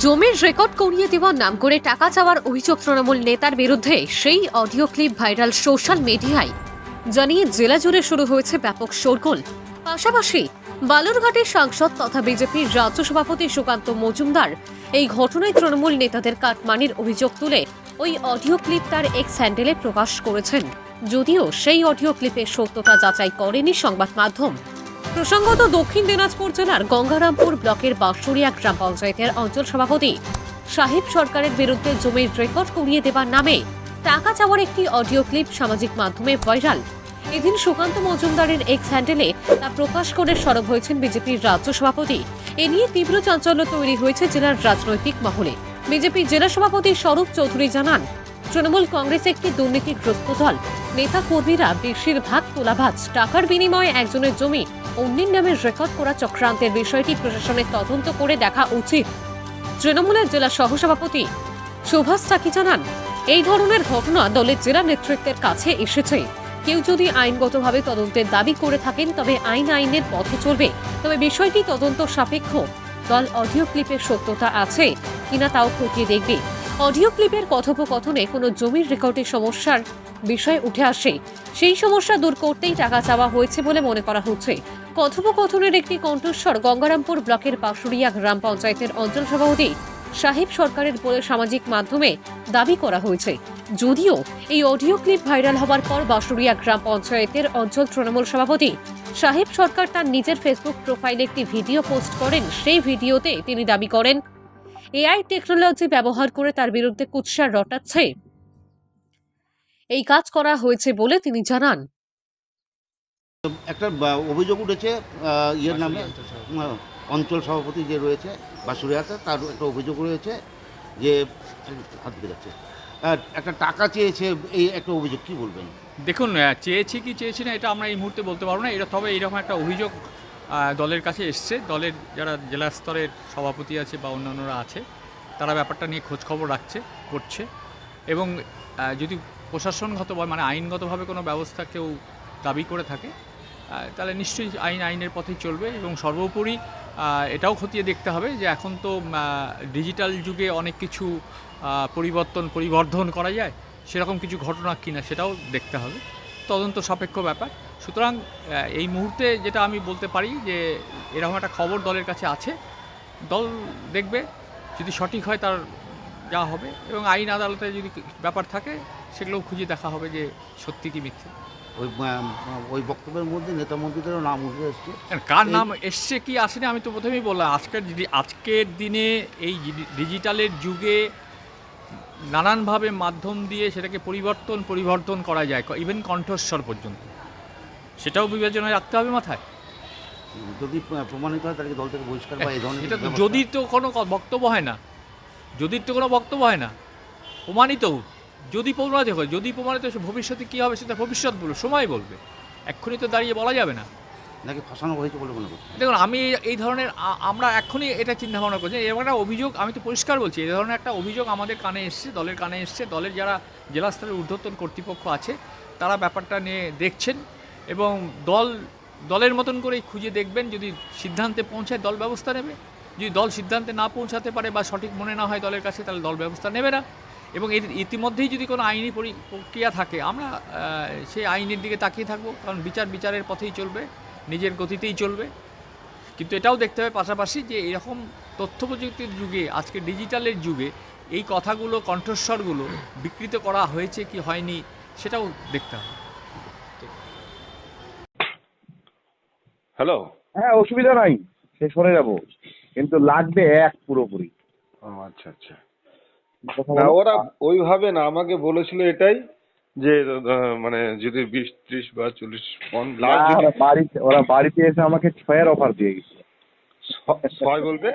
জমির রেকর্ড করিয়ে দেওয়ার নাম করে টাকা চাওয়ার অভিযোগ তৃণমূল নেতার বিরুদ্ধে সেই অডিও ক্লিপ ভাইরাল সোশ্যাল মিডিয়ায় জানিয়ে জেলা জুড়ে শুরু হয়েছে ব্যাপক শোরগোল। পাশাপাশি বালুরঘাটের সাংসদ তথা বিজেপির রাজ্য সভাপতি সুকান্ত মজুমদার এই ঘটনায় তৃণমূল নেতাদের কাটমানির অভিযোগ তুলে ওই অডিও ক্লিপ তার এক্স হ্যান্ডেলে প্রকাশ করেছেন। যদিও সেই অডিও ক্লিপের সত্যতা যাচাই করেনি সংবাদ মাধ্যম। প্রসঙ্গত দক্ষিণ দিনাজপুর জেলার গঙ্গারামপুর ব্লকের বাঁশুড়িয়া গ্রাম পঞ্চায়েতের অঞ্চল সভাপতি সাহেব সরকারের বিরুদ্ধে জমির রেকর্ড করিয়ে দেবার নামে টাকা চাওয়ার একটি অডিও ক্লিপ সামাজিক মাধ্যমে ভাইরাল। এদিন সুকান্ত মজুমদারের এক্স হ্যান্ডেলে তা প্রকাশ করে সরব হয়েছেন বিজেপির রাজ্য সভাপতি। এ নিয়ে তীব্র চাঞ্চল্য তৈরি হয়েছে জেলার রাজনৈতিক মহলে। বিজেপির জেলা সভাপতি স্বরূপ চৌধুরী জানান, তৃণমূল কংগ্রেস একটি দুর্নীতিগ্রস্ত দল। নেতা কর্মীরা বেশিরভাগ তোলাভাজ টাকার বিনিময়ে একজনের জমি অন্যের নামে রেকর্ড করা চক্রান্তের বিষয়টি প্রশাসনের তদন্ত করে দেখা উচিত। তৃণমূলের জেলা সহসভাপতি সুভাষ চাকি জানান, এই ধরনের ঘটনা দলের জেলা নেতৃত্বের কাছে এসেছে। কেউ যদি আইনগতভাবে তদন্তের দাবি করে থাকেন, তবে আইন আইনের পথে চলবে। তবে বিষয়টি তদন্ত সাপেক্ষ। দল অডিও ক্লিপের সত্যতা আছে কিনা তাও খতিয়ে দেখবে। অডিও ক্লিপের কথোপকথনে কোনো জমির রেকর্ডের সমস্যার বিষয় উঠে আসে। সেই সমস্যা দূর করতেই টাকা চাওয়া হয়েছে বলে মনে করা হচ্ছে। কথোপকথনের একটি কণ্ঠস্বর গঙ্গারামপুর ব্লকের পাশুরিয়া গ্রাম পঞ্চায়েতের অঞ্চল সভাপতি সাহেব সরকারের বলে সামাজিক মাধ্যমে দাবি করা হয়েছে। যদিও এই অডিও ক্লিপ ভাইরাল হওয়ার পর বাঁশুড়িয়া গ্রাম পঞ্চায়েতের অঞ্চল তৃণমূল সভাপতি সাহেব সরকার তার নিজের ফেসবুক প্রোফাইলে একটি ভিডিও পোস্ট করেন। সেই ভিডিওতে তিনি দাবি করেন, এআই টেকনোলজি ব্যবহার করে তার বিরুদ্ধে কুৎসার রটাচ্ছে। এই কাজ করা হয়েছে বলে তিনি জানান। একটা অভিযোগ উঠেছে ইয়ের নামে অঞ্চল সভাপতি। যে রয়েছে বাসুরিয়াতে তার একটা অভিযোগ রয়েছে যে হাত বেরোচ্ছে। একটা টাকা চেয়েছে এই একটা অভিযোগ কি বলবেন? দেখুন চেয়েছি কি চেয়েছি না এটা আমরা এই মুহূর্তে বলতে পারব না। এটা তবে এরকম একটা অভিযোগ দলের কাছে এসছে। দলের যারা জেলা স্তরের সভাপতি আছে বা অন্যান্যরা আছে তারা ব্যাপারটা নিয়ে খোঁজখবর রাখছে করছে। এবং যদি প্রশাসনগতভাবে মানে আইনগতভাবে কোনো ব্যবস্থা কেউ দাবি করে থাকে তাহলে নিশ্চয়ই আইন, আইনের পথেই চলবে এবং সর্বোপরি এটাও খতিয়ে দেখতে হবে যে এখন তো ডিজিটাল যুগে অনেক কিছু পরিবর্তন, পরিবর্ধন করা যায়, সেরকম কিছু ঘটনা কিনা সেটাও দেখতে হবে। তদন্ত সাপেক্ষ ব্যাপার। সুতরাং এই মুহূর্তে যেটা আমি বলতে পারি যে এরকম একটা খবর দলের কাছে আছে, দল দেখবে, যদি সঠিক হয় তার যা হবে এবং আইন আদালতে যদি ব্যাপার থাকে, সেগুলোও খুঁজে দেখা হবে যে সত্যি কি মিথ্যে। ওই ওই বক্তব্যের মধ্যে নেতা মন্ত্রীদেরও নাম উঠে এসছে। কার নাম এসছে কি আসেনি? আমি তো প্রথমেই বললাম আজকের যদি- আজকের দিনে এই ডিজিটালের যুগে নানানভাবে মাধ্যম দিয়ে সেটাকে পরিবর্তন পরিবর্তন করা যায় ইভেন কণ্ঠস্বর পর্যন্ত। সেটাও বিবেচনায় রাখতে হবে মাথায়। যদি প্রমাণিত হয় তাহলে দল থেকে বহিষ্কার বা এই ধরনের যদি তো কোনো বক্তব্য হয় না। যদি তো কোনো বক্তব্য হয় না প্রমাণিত। যদি প্রমাণিত হয় যদি প্রমাণিত হয়, ভবিষ্যতে কী হবে সেটা ভবিষ্যৎ বলবে সময় বলবে। এক্ষুনি তো দাঁড়িয়ে বলা যাবে না। নাকি ফাঁসানো হয়েছে বলে মনে করছে দেখুন আমি এই- ধরনের আমরা এখনই এটা চিন্তা ভাবনা করছি এরকম একটা অভিযোগ আমি তো পরিষ্কার বলছি এই ধরনের একটা অভিযোগ আমাদের কানে এসছে দলের কানে এসছে দলের যারা জেলা স্তরের ঊর্ধ্বতন কর্তৃপক্ষ আছে তারা ব্যাপারটা নিয়ে দেখছেন এবং দল দলের মতন করেই খুঁজে দেখবেন যদি সিদ্ধান্তে পৌঁছায় দল ব্যবস্থা নেবে। যদি দল সিদ্ধান্তে না পৌঁছাতে পারে বা সঠিক মনে না হয় দলের কাছে তাহলে দল ব্যবস্থা নেবে না। এবং এর ইতিমধ্যেই যদি কোনো আইনি প্রক্রিয়া থাকে আমরা সেই আইনের দিকে তাকিয়ে থাকব। কারণ বিচার বিচারের পথেই চলবে নিজের গতিতেই চলবে। কিন্তু এটাও দেখতে হবে পাশাপাশি যে এরকম তথ্য প্রযুক্তির যুগে আজকে ডিজিটালের যুগে এই কথাগুলো কণ্ঠস্বরগুলো বিকৃত করা হয়েছে কি হয়নি সেটাও দেখতে হবে। হ্যালো? হ্যাঁ অসুবিধা নাই সে সরে যাব। কিন্তু লাগবে এক পুরোপুরি। ও আচ্ছা আচ্ছা। না? ওরা ওইভাবে না আমাকে বলেছিল এটাই যে মানে যদি বিশ ত্রিশ বা চল্লিশ পন বাড়িতে ওরা বাড়িতে এসে আমাকে ছয়ের অফার দিয়ে গেছে ছয় বলতে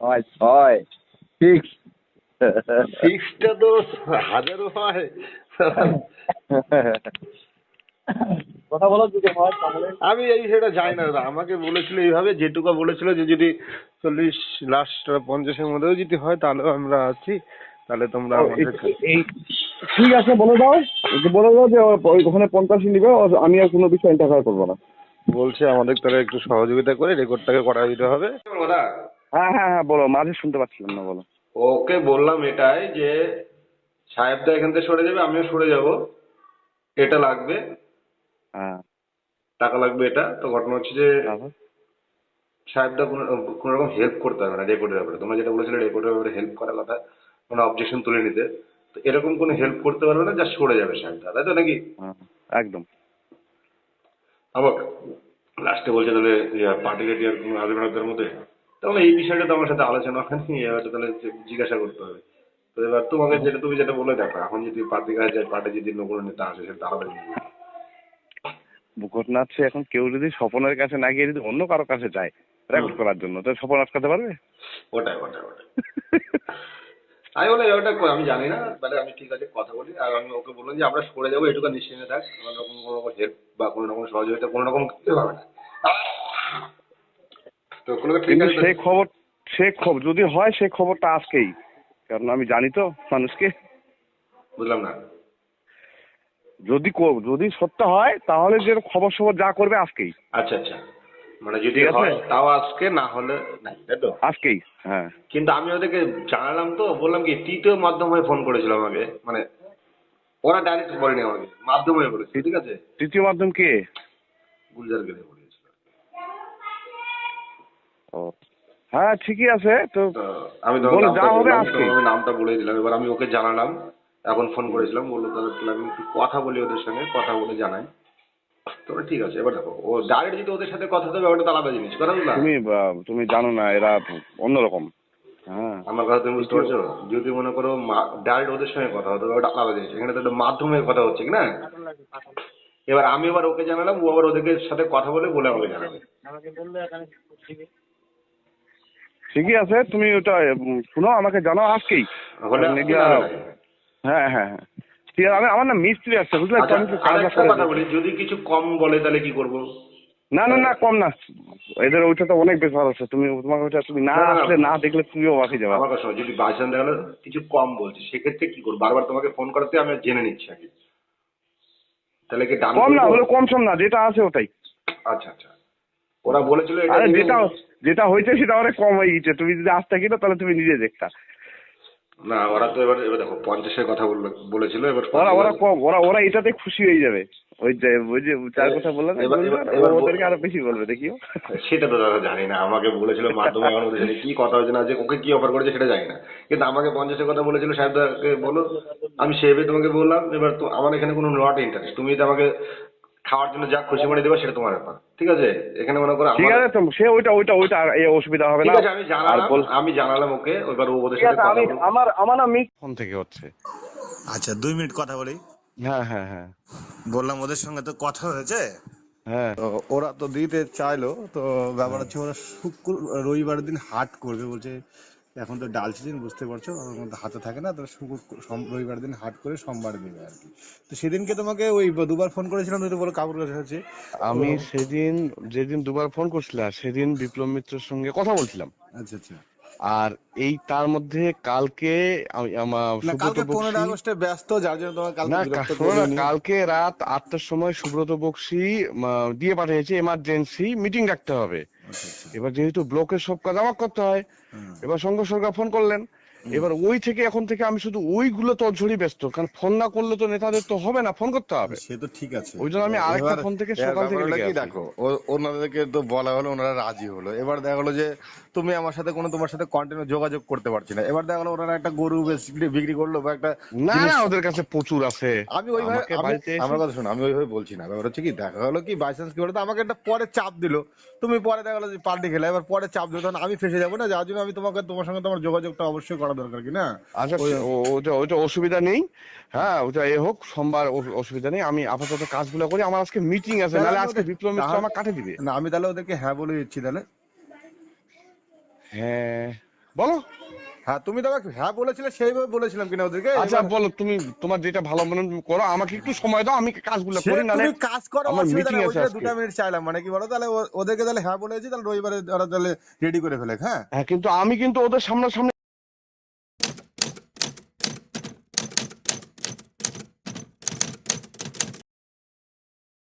ছয় ছয় ফিক্স ফিক্সটা তো হাজারও হয়। কথা বলো যদি হয় তাহলে। আমি এই সেটা জানি না দাদা। আমাকে বলেছিল এইভাবে যেটুকু বলেছিল যে যদি চল্লিশ লাস্ট পঞ্চাশের মধ্যেও যদি হয় তাহলেও আমরা আছি। তাহলে তোমরা এই ঠিক আছে বলে দাও। বলে দাও যে ওখানে পঞ্চাশই নিবে আমি আর কোনো বিষয় ইন্টারফেয়ার করব না। বলছে আমাদের তাহলে একটু সহযোগিতা করে রেকর্ডটাকে করা দিতে হবে। হ্যাঁ হ্যাঁ হ্যাঁ বলো মাঝে শুনতে পাচ্ছিলাম না বলো। ওকে বললাম এটাই যে সাহেবদা এখান থেকে সরে যাবে আমিও সরে যাব। এটা লাগবে। টাকা লাগবে এটা। তো ঘটনা হচ্ছে যে তারপর? সাহেবদা কোনো কোনো রকম হেল্প করতে হবে না রেকর্ডের ব্যাপারে। তোমরা যেটা বলেছিলে রেকর্ডের ব্যাপারে হেল্প করার কথা কোনো অবজেকশন তুলে নিতে। তো এরকম কোনো হেল্প করতে পারবে না যা সরে যাবে সাহেবদা তাই তো নাকি? হ্যাঁ, একদম। আবার লাস্টে বলছে তাহলে পার্টি রেটি আর কোনো তোর মধ্যে? তাহলে এই বিষয়টা তো আমার সাথে আলোচনা হয়নি এবার তাহলে জিজ্ঞাসা করতে হবে। তো এবার তোমাকে যেটা তুমি যেটা বলে দেখো এখন যদি পার্টি কাছে যায় পার্টি যদি অন্য কোনো নেতা আসে সেটা আলাদা ঘটনা হচ্ছে এখন কেউ যদি স্বপনের কাছে না গিয়ে যদি অন্য কারও কাছে যায় রেকর্ড করার জন্য তো স্বপন আটকাতে পারবে ওটাই ওটাই ওটাই। আমি বলে ওটা আমি জানি না তাহলে আমি ঠিক আছে কথা বলি। আর আমি ওকে বললাম যে আমরা সরে যাব এটুকু নিশ্চিন্তে থাক। কোনো রকম কোনো রকম হেল্প বা কোনো রকম সহযোগিতা কোনো রকম করতে পারবে না। তো কোনো ঠিক আছে। সেই খবর সে খবর যদি হয় সেই খবরটা আজকেই। কারণ আমি জানি তো মানুষকে। বুঝলাম না। যদি যদি সত্য হয় তাহলে যে খবর সবর যা করবে আজকেই। আচ্ছা আচ্ছা। মানে যদি হয় তাও আজকে না হলে নাই তাই তো? আজকেই হ্যাঁ। কিন্তু আমি ওদেরকে জানালাম তো বললাম কি তৃতীয় মাধ্যম হয়ে ফোন করেছিল আমাকে। মানে ওরা ডাইরেক্ট বলেনি আমাকে মাধ্যম হয়ে বলেছে ঠিক আছে? তৃতীয় মাধ্যম কে? গুলজার গেলে বলেছিল ও হ্যাঁ ঠিকই আছে তো আমি যা হবে আমি নামটা বলে দিলাম এবার আমি ওকে জানালাম। এখন ফোন করেছিলাম বলল তাহলে তাহলে আমি একটু কথা বলি ওদের সঙ্গে কথা বলে জানাই। তো ওরা ঠিক আছে এবার দেখো ও ডাইরেক্ট যদি ওদের সাথে কথা হবে ওটা তো আলাদা জিনিস কথা বুঝলাম তুমি আহ, তুমি জানো না এরা অন্যরকম। হ্যাঁ। আমার কথা তুমি বুঝতে পারছ? যদি মনে করো ডাইরেক্ট ওদের সঙ্গে কথা হতো ওটা আলাদা জিনিস। এখানে তো একটা মাধ্যমে কথা হচ্ছে কি না? এবার আমি এবার ওকে জানালাম ও আবার ওদেরকে সাথে কথা বলে বলে আমাকে জানাবে। ঠিকই আছে তুমি ওটা শুনো আমাকে জানাও আজকেই। হ্যাঁ হ্যাঁ হ্যাঁ। ঠিক আছে আমি আমার না মিস্ত্রি আছে বুঝলে? তো আচ্ছা আমি কথা বলি যদি কিছু কম বলে তাহলে কি করব? না না না কম না। এদের ওইটা তো অনেক বেশ ভালো আছে। তুমি তোমাকে ওইটা তুমি না। আসলে না দেখলে তুমিও বাকি যাবে। আমার শোনো, যদি বাইচান্স দেখা গেলো কিছু কম বলছে সেক্ষেত্রে কি করব? বারবার তোমাকে ফোন করাতে আমি জেনে নিচ্ছি আগে। তাহলে কি কম না? হলে কম সম না যেটা আছে ওটাই। আচ্ছা আচ্ছা। ওরা বলেছিল এটা যেটা যেটা হয়েছে সেটা অনেক কম হয়ে গেছে। তুমি যদি আসতে কিনো তাহলে তুমি নিজে দেখতা। না ওরা তো এবার এবার দেখো পঞ্চাশের কথা বলল বলেছিল এবার ওরা ওরা কম ওরা ওরা এটাতে খুশি হয়ে যাবে। ওই যে ওই যে যার কথা বললাম এবার- ওদেরকে আরও বেশি বলবে দেখিও। সেটা তো দাদা জানি না আমাকে বলেছিল মাধ্যমে ওদের সাথে কি কথা হয়েছে না যে ওকে কি অফার করেছে সেটা জানি না। কিন্তু আমাকে পঞ্চাশের কথা বলেছিল সাহেবদাকে বলো আমি সেভাবে তোমাকে বললাম এবার তো আমার এখানে কোনো নট ইন্টারেস্ট তুমি যদি আমাকে খাওয়ার জন্য যা খুশি মনে দেবে সেটা তোমার ব্যাপার। ঠিক আছে? এখানে মনে করো ঠিক আছে সে ওইটা ওইটা ওইটা আর এই অসুবিধা হবে না। আমি জানালাম আমি জানালাম ওকে এবার ও ওদের সাথে আমি আমার আমার না ফোন থেকে হচ্ছে। আচ্ছা দুই মিনিট কথা বলি। হ্যাঁ হ্যাঁ হ্যাঁ। বললাম ওদের সঙ্গে তো কথা হয়েছে? হ্যাঁ। তো ওরা তো দিতে চাইলো তো ব্যাপার হচ্ছে ওরা শুক্র রবিবারের দিন হাট করবে বলছে। এখন তো ডাল সিজন বুঝতে পারছ? ওর মধ্যে হাতে থাকে না তো শুক্র রবিবার দিন হাট করে সোমবার দেবে আর কি। তো সেদিনকে তোমাকে ওই দুবার ফোন করেছিলাম তুমি বলো কাপড় কাছে হচ্ছে আমি সেদিন যেদিন দুবার ফোন করছিলাম সেদিন বিপ্লব মিত্রের সঙ্গে কথা বলছিলাম। আচ্ছা আচ্ছা। আর এই তার মধ্যে কালকে আমি আমার সুব্রত বক্সি ব্যস্ত যার জন্য কালকে কালকে রাত আটটার সময় সুব্রত বক্সি দিয়ে পাঠিয়েছে এমার্জেন্সি মিটিং রাখতে হবে। এবার যেহেতু ব্লকের সব কাজ আমার করতে হয় এবার সঙ্গে সরকার ফোন করলেন এবার ওই থেকে এখন থেকে আমি শুধু ওইগুলো তোড়ঝড়ি ব্যস্ত কারণ ফোন না করলে তো নেতাদের তো হবে না ফোন করতে হবে। সে তো ঠিক আছে। ওই জন্য আমি আরেকটা ফোন থেকে সকাল থেকে লেগে কি দেখো ও- ওনাদেরকে তো বলা হলো ওনারা রাজি হলো। এবার দেখা গেলো যে তুমি আমার সাথে কোনো তোমার সাথে কন্টিনিউ যোগাযোগ করতে পারছি না। এবার দেখা গেলো ওনারা একটা গরু বিক্রি করল বা একটা না না ওদের কাছে প্রচুর আছে। আমি ওইভাবে আমার কথা শোনো আমি ওইভাবে বলছি না। ব্যাপার হচ্ছে কি দেখা গেলো কি বাইচান্স কি বলতো আমাকে একটা পরে চাপ দিলো। তুমি পরে দেখা গেলো যে পাল্টি খেলে এবার পরে চাপ দিলো তখন আমি ফেসে যাব না। যার জন্য আমি তোমাকে তোমার সঙ্গে তোমার যোগাযোগটা অবশ্যই করা দরকার কি না? আচ্ছা ওটা ওটা অসুবিধা নেই। হ্যাঁ ওটা এ হোক সোমবার অসুবিধা নেই। আমি আপাতত কাজগুলো করি। আমার আজকে মিটিং আছে নাহলে আজকে বিপ্লব মিত্র আমার কাটে দিবে। না আমি তাহলে ওদেরকে হ্যাঁ বলে দিচ্ছি তাহলে। হ্যাঁ। বলো। হ্যাঁ তুমি তো আমাকে হ্যাঁ বলেছিলে সেইভাবে বলেছিলাম কিনা ওদেরকে? আচ্ছা বলো তুমি তোমার যেটা ভালো মনে করো আমাকে একটু সময় দাও আমি কাজগুলো করি নাহলে তুমি কাজ করো আমার নেই, আছে আজকে। দুটা মিনিট চাইলাম মানে কি বলো? তাহলে ওদেরকে তাহলে হ্যাঁ বলেছি তাহলে রবিবারে ওরা তাহলে রেডি করে ফেলে হ্যাঁ? হ্যাঁ কিন্তু আমি কিন্তু ওদের সামনাসামনি